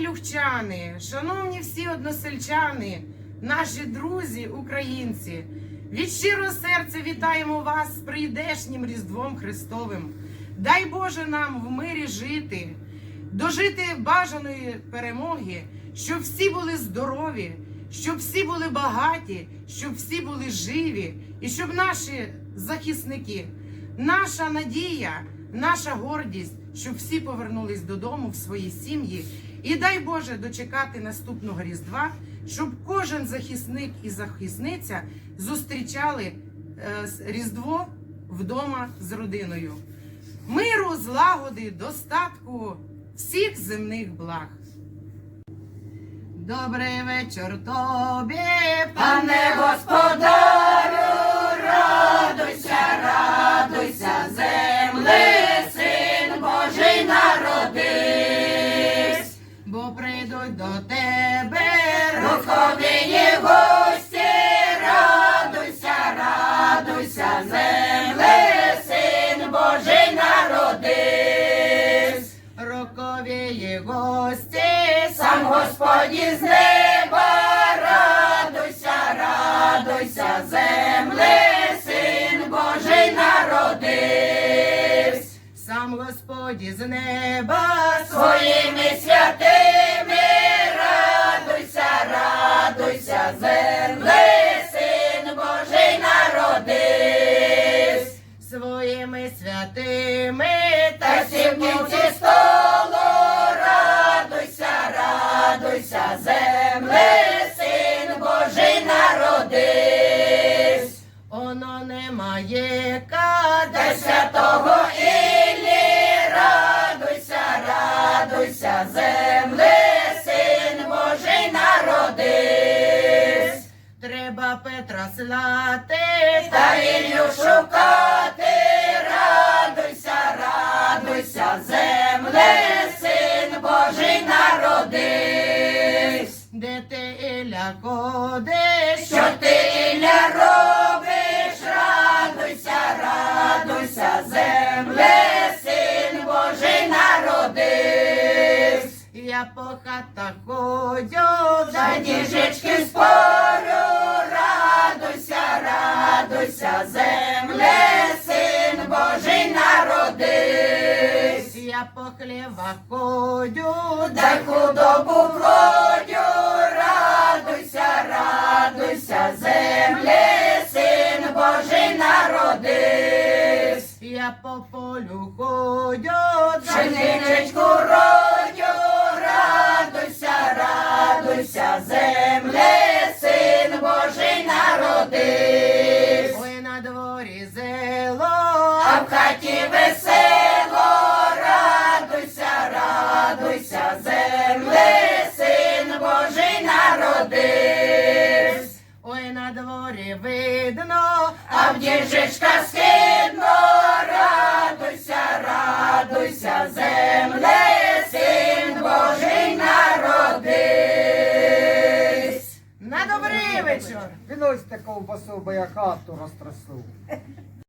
люхчани, шановні всі односельчани, наші друзі, українці, від щирого серця вітаємо вас з прийдешнім Різдвом Христовим. Дай Боже нам в мирі жити, дожити бажаної перемоги, щоб всі були здорові, щоб всі були багаті, щоб всі були живі, і щоб наші захисники, наша надія, наша гордість, щоб всі повернулись додому в свої сім'ї. І дай Боже дочекати наступного Різдва, щоб кожен захисник і захисниця зустрічали е, Різдво вдома з родиною. Миру, злагоди, достатку, всіх земних благ. Добрий вечір тобі, пане господарю, радуйся, радуйся, гості, сам Господь із неба, радуйся, радуйся, земли, син Божий народився, сам Господь із неба своїми немає када святого Іллі, радуйся, радуйся, земли, син Божий народився. Треба Петра слати та Іллю шукати, радуйся, радуйся, земле, син Божий народився. Де ти Ілля ходиш, Я по хатах ходю, за діжечки спорю, радуйся, радуйся, земле, син Божий народився. Я по хлівах ходю, дай худобу вродю, радуйся, радуйся, земле, син Божий народився. Я по полю ходю, пшеничку родю, хаті весело, радуйся, радуйся, земле, син Божий народився. Ой, на дворі видно, а в діжечка схидно, радуйся, радуйся, земле, син Божий народився. На добрий вечір. Виносите ковбасу, бо я хату розтрясу.